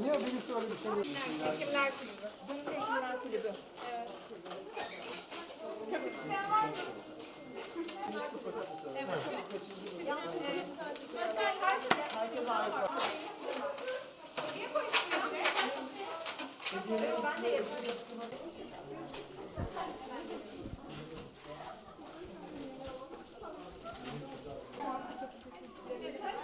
Niye birisi öyle bir şey yok? Hekimler Kulübü. Hekimler Kulübü. Evet. Evet. Başkan karşıya. Ses Thank you.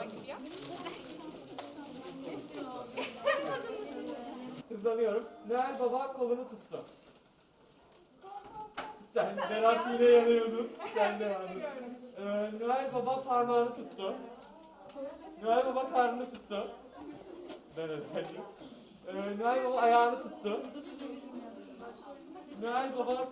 Gibi ya. Hızlanıyorum. Noel Baba kolunu tuttu. Sen Berat yine yanıyordun. Sen de yandın. Ee, Noel Baba parmağını tuttu. Noel Baba karnını tuttu. Ben özellikle. Ee, Noel Baba ayağını tuttu. Noel Baba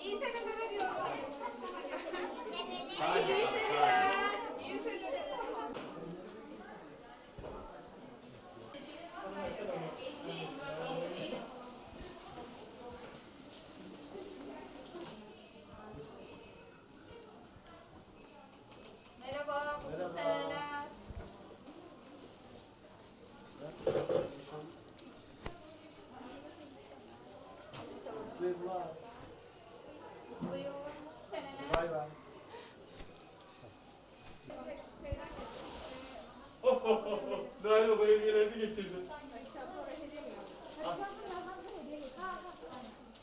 İyi seneler Mutlu seneler. Bay bay. Noel Baba hediyelerini getirdi.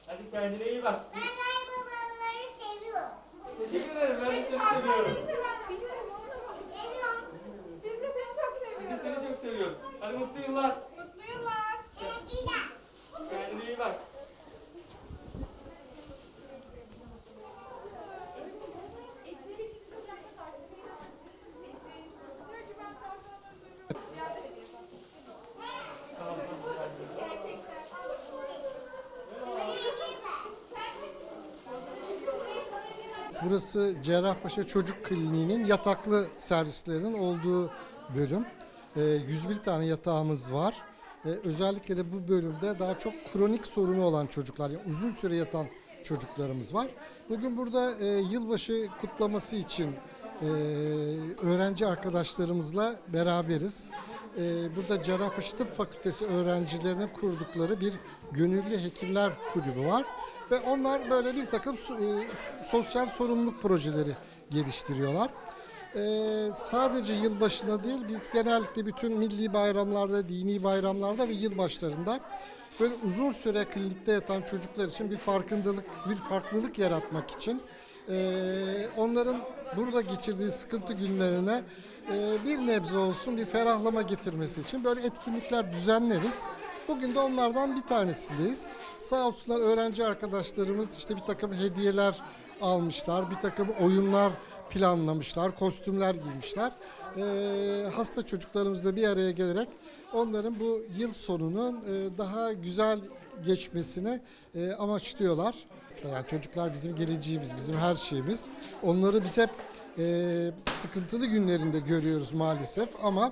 Hadi kendine iyi bak. Ben babaları seviyorum. Teşekkür ederim. Ben de seni seviyorum. beni sever, biliyorum onu. Seviyorum. Biz de seni çok Biz de seviyoruz. seni çok seviyoruz. Hadi mutlu yıllar. Mutlu yıllar. İlan. Kendine iyi bak. Burası Cerrahpaşa Çocuk Kliniği'nin yataklı servislerinin olduğu bölüm. Ee, 101 tane yatağımız var. Ee, özellikle de bu bölümde daha çok kronik sorunu olan çocuklar, yani uzun süre yatan çocuklarımız var. Bugün burada e, yılbaşı kutlaması için e, öğrenci arkadaşlarımızla beraberiz. E, burada Cerrahpaşa Tıp Fakültesi öğrencilerinin kurdukları bir gönüllü hekimler kulübü var. Ve onlar böyle bir takım e, sosyal sorumluluk projeleri geliştiriyorlar. Ee, sadece yılbaşına değil biz genellikle bütün milli bayramlarda, dini bayramlarda ve yılbaşlarında böyle uzun süre klinikte yatan çocuklar için bir farkındalık, bir farklılık yaratmak için e, onların burada geçirdiği sıkıntı günlerine e, bir nebze olsun bir ferahlama getirmesi için böyle etkinlikler düzenleriz. Bugün de onlardan bir tanesindeyiz. Sağ olsunlar öğrenci arkadaşlarımız işte bir takım hediyeler almışlar, bir takım oyunlar planlamışlar, kostümler giymişler. Ee, hasta çocuklarımızla bir araya gelerek onların bu yıl sonunun e, daha güzel geçmesini e, amaçlıyorlar. Yani çocuklar bizim geleceğimiz, bizim her şeyimiz. Onları biz hep e, sıkıntılı günlerinde görüyoruz maalesef ama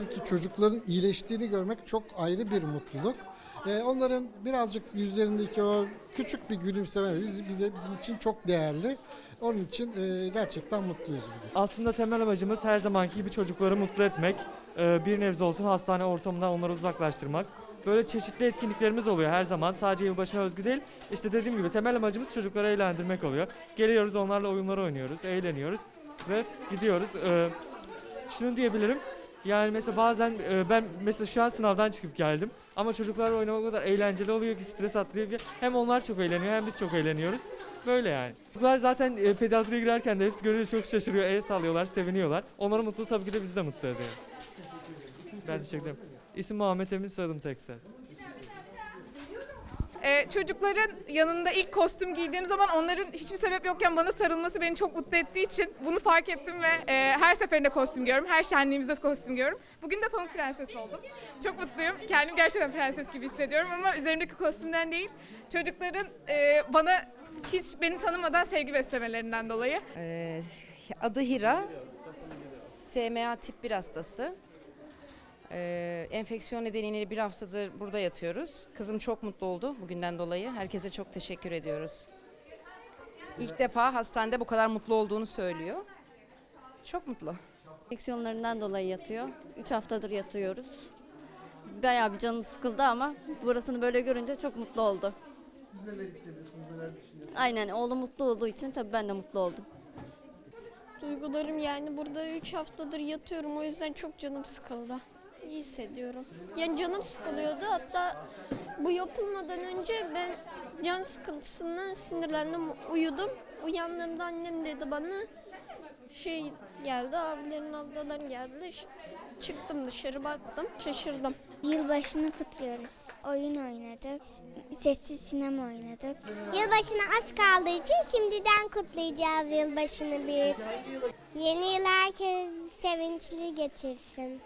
tabii ki çocukların iyileştiğini görmek çok ayrı bir mutluluk. E, onların birazcık yüzlerindeki o küçük bir gülümseme biz, bize bizim için çok değerli. Onun için e, gerçekten mutluyuz bugün. Aslında temel amacımız her zamanki gibi çocukları mutlu etmek. Ee, Bir nebze olsun hastane ortamından onları uzaklaştırmak. Böyle çeşitli etkinliklerimiz oluyor her zaman. Sadece yılbaşına özgü değil. İşte dediğim gibi temel amacımız çocukları eğlendirmek oluyor. Geliyoruz onlarla oyunlar oynuyoruz, eğleniyoruz ve gidiyoruz. Ee, Şunu diyebilirim. Yani mesela bazen e, ben mesela şu an sınavdan çıkıp geldim ama çocuklarla oynamak o kadar eğlenceli oluyor ki stres attırıyor ki hem onlar çok eğleniyor hem biz çok eğleniyoruz. Böyle yani. Çocuklar zaten e, pediatriye girerken de hepsi görünce çok şaşırıyor, el sallıyorlar, seviniyorlar. Onların mutluluğu tabii ki de bizi de mutlu ediyor. Ben teşekkür ederim. İsim Muhammed Emin, soyadım Teksel. Ee, çocukların yanında ilk kostüm giydiğim zaman onların hiçbir sebep yokken bana sarılması beni çok mutlu ettiği için bunu fark ettim ve e, her seferinde kostüm giyiyorum. Her şenliğimizde kostüm giyiyorum. Bugün de Pamuk Prenses oldum. Çok mutluyum. Kendimi gerçekten prenses gibi hissediyorum ama üzerimdeki kostümden değil. Çocukların e, bana hiç beni tanımadan sevgi beslemelerinden dolayı. Ee, adı Hira. SMA tip 1 hastası. Ee, enfeksiyon nedeniyle bir haftadır burada yatıyoruz. Kızım çok mutlu oldu bugünden dolayı. Herkese çok teşekkür ediyoruz. İlk defa hastanede bu kadar mutlu olduğunu söylüyor. Çok mutlu. Enfeksiyonlarından dolayı yatıyor. 3 haftadır yatıyoruz. Bayağı bir canım sıkıldı ama burasını böyle görünce çok mutlu oldu. Aynen oğlum mutlu olduğu için tabii ben de mutlu oldum. Duygularım yani burada 3 haftadır yatıyorum o yüzden çok canım sıkıldı. İyi hissediyorum. Yani canım sıkılıyordu hatta bu yapılmadan önce ben can sıkıntısından sinirlendim uyudum. Uyandığımda annem dedi bana şey geldi abilerin ablaların geldi. Çıktım dışarı baktım şaşırdım. Yılbaşını kutluyoruz. Oyun oynadık. Sessiz sinema oynadık. Yılbaşına az kaldığı için şimdiden kutlayacağız yılbaşını biz. Yeni yıl herkes sevinçli getirsin.